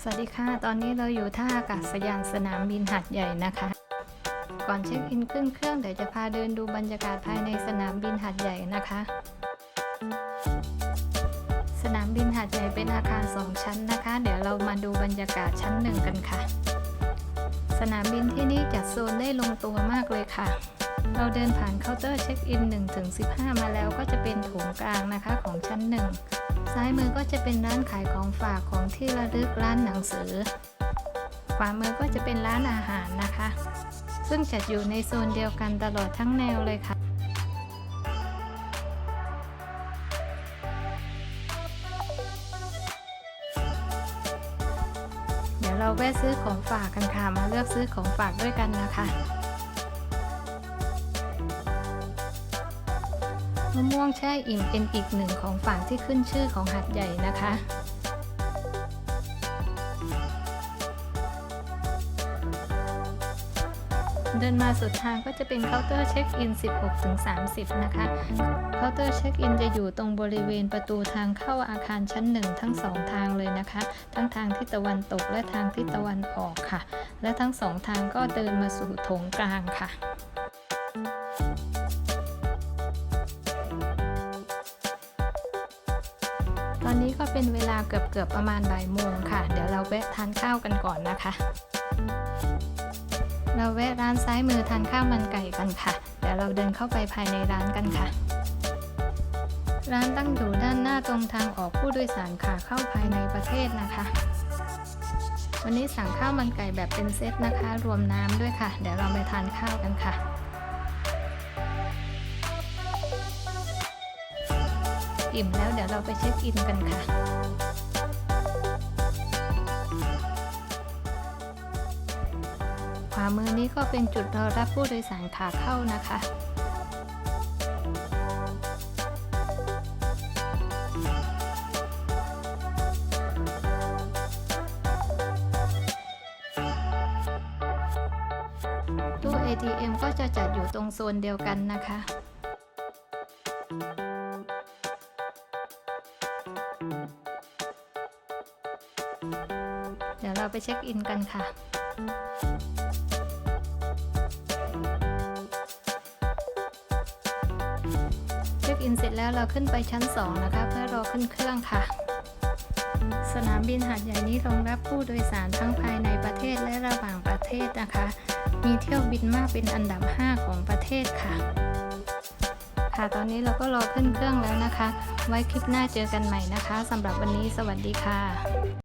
สวัสดีค่ะ ตอนนี้เราอยู่ท่าอากาศยานสนามบินหัดใหญ่นะคะ ก่อนเช็คอินขึ้นเครื่องเดี๋ยวจะพาเดินดูบรรยากาศภายในสนามบินหัดใหญ่นะคะ สนามบินหัดใหญ่เป็นอาคารสองชั้นนะคะ เดี๋ยวเรามาดูบรรยากาศชั้นหนึ่งกันค่ะ สนามบินที่นี่จัดโซนได้ลงตัวมากเลยค่ะ เราเดินผ่านเคาน์เตอร์เช็คอิน1ถึง15 มาแล้วก็จะเป็นโถงกลางนะคะของชั้นหนึ่งซ้ายมือก็จะเป็นร้านขายของฝากของที่ระลึกร้านหนังสือ ขวามือก็จะเป็นร้านอาหารนะคะ ซึ่งจัดอยู่ในโซนเดียวกันตลอดทั้งแนวเลยค่ะเดี๋ยวเราแวะซื้อของฝากกันค่ะ มาเลือกซื้อของฝากด้วยกันนะคะ มะม่วงแช่อิ่มเป็นอีกหนึ่งของฝากที่ขึ้นชื่อของหัดใหญ่นะคะเดินมาสุดทางก็จะเป็นเคาน์เตอร์เช็คอิน 16ถึง30 นะคะ เคาน์เตอร์เช็คอินจะอยู่ตรงบริเวณประตูทางเข้าอาคารชั้น1ทั้ง2ทางเลยนะคะ ทั้งทางทิศตะวันตกและทางทิศตะวันออกค่ะ และทั้งสองทางก็เดินมาสู่โถงกลางค่ะ อนนี้ก็เป็นเวลาเกือบเกือบประมาณบ่ายโมงค่ะ เดี๋ยวเราแวะทานข้าวกันก่อนนะคะ เราแวะร้านซ้ายมือทานข้าวมันไก่กันค่ะ เดี๋ยวเราเดินเข้าไปภายในร้านกันค่ะ ร้านตั้งอยู่ด้านหน้าตรงทางออกผู้โดยสารขาเข้าภายในประเทศนะคะ วันนี้สั่งข้าวมันไก่แบบเป็นเซตนะคะ รวมน้ำด้วยค่ะ เดี๋ยวเราไปทานข้าวกันค่ะ อิ่มแล้วเดี๋ยวเราไปเช็คอินกันค่ะขวามือนี้ก็เป็นจุดรอรับผู้โดยสารขาเข้านะคะตู้ ATM ก็จะจัดอยู่ตรงโซนเดียวกันนะคะ เดี๋ยวเราไปเช็คอินกันค่ะเช็คอินเสร็จแล้วเราขึ้นไปชั้น 2 นะคะ เพื่อรอขึ้นเครื่องค่ะ สนามบินหาดใหญ่นี้รองรับผู้โดยสารทั้งภายในประเทศและระหว่างประเทศนะคะ มีเที่ยวบินมากเป็นอันดับ 5 ของประเทศค่ะ ค่ะ ตอนนี้เราก็รอขึ้นเครื่องแล้วนะคะ ไว้คลิปหน้าเจอกันใหม่นะคะสำหรับวันนี้สวัสดีค่ะ